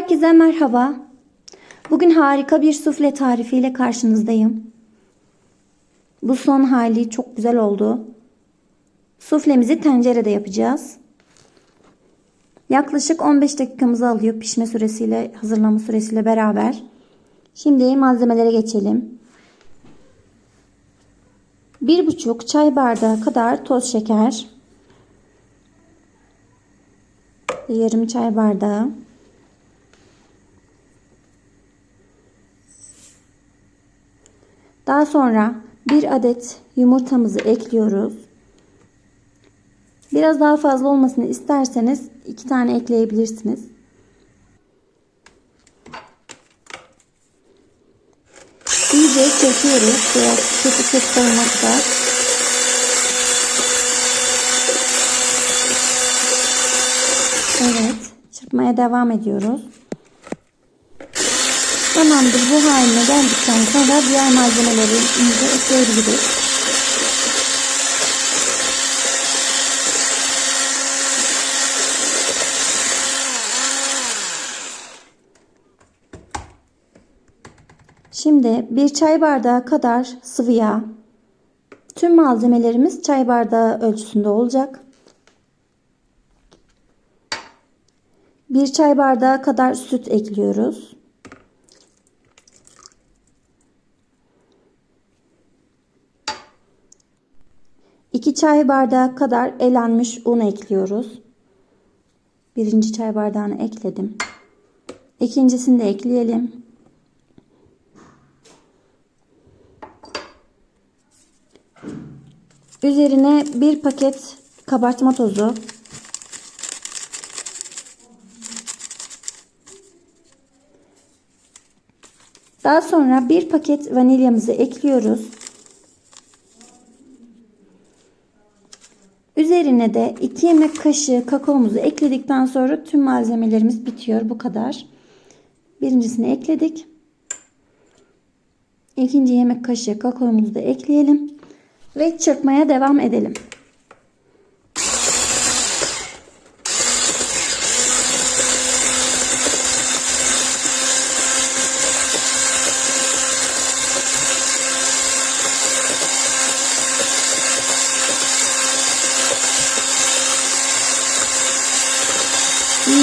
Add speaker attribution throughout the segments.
Speaker 1: Herkese merhaba. Bugün harika bir sufle tarifiyle karşınızdayım. Bu son hali çok güzel oldu. Suflemizi tencerede yapacağız. Yaklaşık 15 dakikamızı alıyor pişme süresiyle, hazırlama süresiyle beraber. Şimdi malzemelere geçelim. 1,5 çay bardağı kadar toz şeker. Yarım çay bardağı. Daha sonra bir adet yumurtamızı ekliyoruz. Biraz daha fazla olmasını isterseniz iki tane ekleyebilirsiniz. İyice çekiyoruz. Biraz kesik olana kadar. Evet. Çırpmaya devam ediyoruz. Tamamdır. Bu haline geldikten sonra diğer malzemelerimizi ekleyebiliriz. Şimdi bir çay bardağı kadar sıvı yağ. Tüm malzemelerimiz çay bardağı ölçüsünde olacak. Bir çay bardağı kadar süt ekliyoruz. İki çay bardağı kadar elenmiş un ekliyoruz. Birinci çay bardağını ekledim. İkincisini de ekleyelim. Üzerine bir paket kabartma tozu. Daha sonra bir paket vanilyamızı ekliyoruz. Üzerine de 2 yemek kaşığı kakaomuzu ekledikten sonra tüm malzemelerimiz bitiyor. Bu kadar. Birincisini ekledik. İkinci yemek kaşığı kakaomuzu da ekleyelim. Ve çırpmaya devam edelim.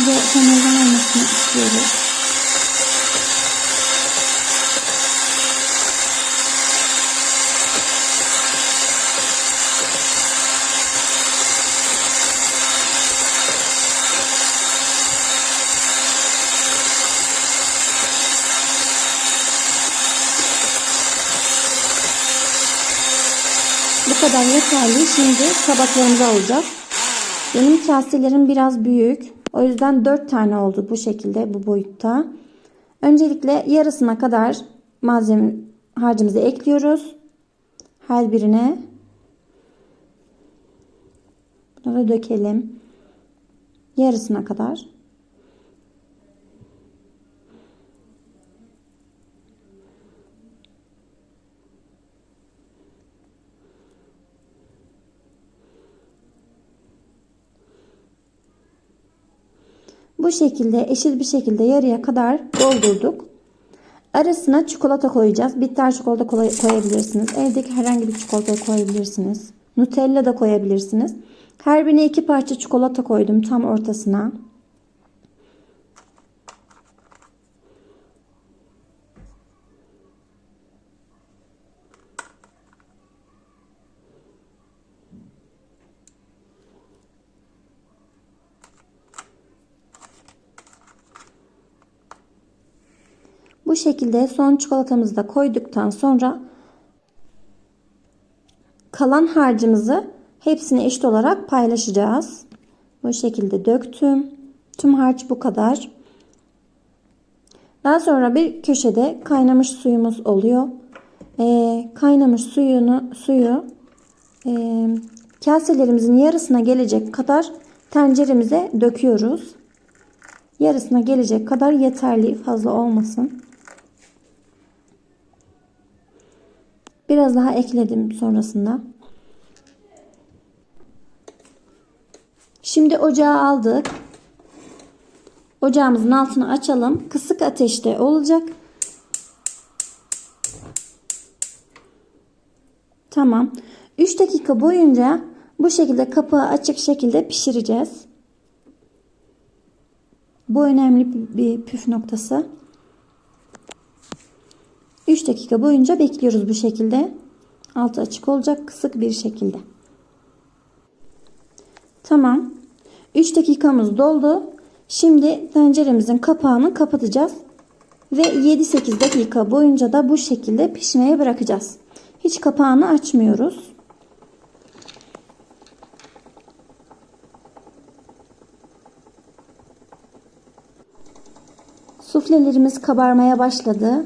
Speaker 1: İyice hamurlanmasını istiyoruz. Bu kadar yeterli. Şimdi tabaklarımıza alacağız. Benim kaselerim biraz büyük. O yüzden 4 tane oldu bu şekilde bu boyutta. Öncelikle yarısına kadar malzeme harcımızı ekliyoruz. Her birine. Bunları dökelim. Yarısına kadar. Bu şekilde eşit bir şekilde yarıya kadar doldurduk. Arasına çikolata koyacağız. Bitter çikolata koyabilirsiniz. Evdeki herhangi bir çikolata koyabilirsiniz. Nutella da koyabilirsiniz. Her birine iki parça çikolata koydum tam ortasına. Şekilde son çikolatamızı da koyduktan sonra kalan harcımızı hepsini eşit olarak paylaşacağız. Bu şekilde döktüm. Tüm harç bu kadar. Daha sonra bir köşede kaynamış suyumuz oluyor. Ee, kaynamış suyunu suyu e, kaselerimizin yarısına gelecek kadar tenceremize döküyoruz. Yarısına gelecek kadar yeterli fazla olmasın. Biraz daha ekledim sonrasında. Şimdi ocağa aldık. Ocağımızın altını açalım. Kısık ateşte olacak. Tamam. 3 dakika boyunca bu şekilde kapağı açık şekilde pişireceğiz. Bu önemli bir püf noktası. 3 dakika boyunca bekliyoruz bu şekilde. Altı açık olacak kısık bir şekilde. Tamam. 3 dakikamız doldu. Şimdi tenceremizin kapağını kapatacağız. Ve 7-8 dakika boyunca da bu şekilde pişmeye bırakacağız. Hiç kapağını açmıyoruz. Suflelerimiz kabarmaya başladı.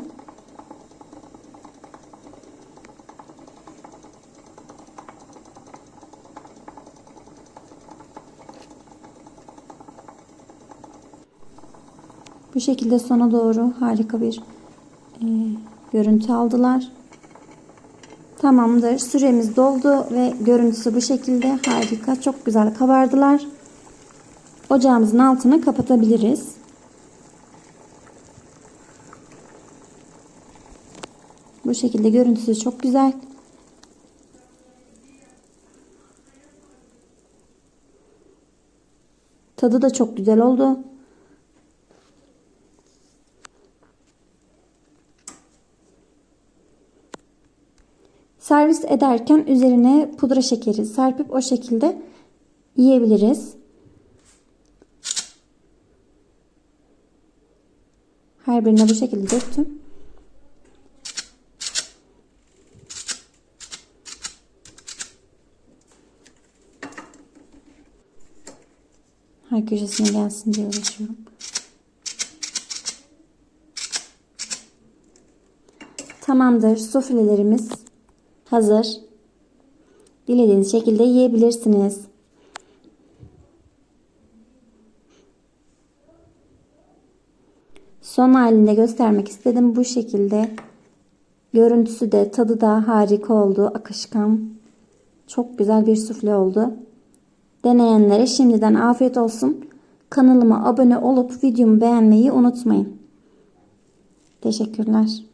Speaker 1: Bu şekilde sona doğru harika bir e, görüntü aldılar. Tamamdır. Süremiz doldu ve görüntüsü bu şekilde harika. Çok güzel kabardılar. Ocağımızın altını kapatabiliriz. Bu şekilde görüntüsü çok güzel. Tadı da çok güzel oldu. Servis ederken üzerine pudra şekeri serpip o şekilde yiyebiliriz. Her birine bu şekilde döktüm. Her köşesine gelsin diye uğraşıyorum. Tamamdır. Suflelerimiz hazır. Dilediğiniz şekilde yiyebilirsiniz. Son halinde göstermek istedim. Bu şekilde görüntüsü de tadı da harika oldu. Akışkan. Çok güzel bir sufle oldu. Deneyenlere şimdiden afiyet olsun. Kanalıma abone olup videomu beğenmeyi unutmayın. Teşekkürler.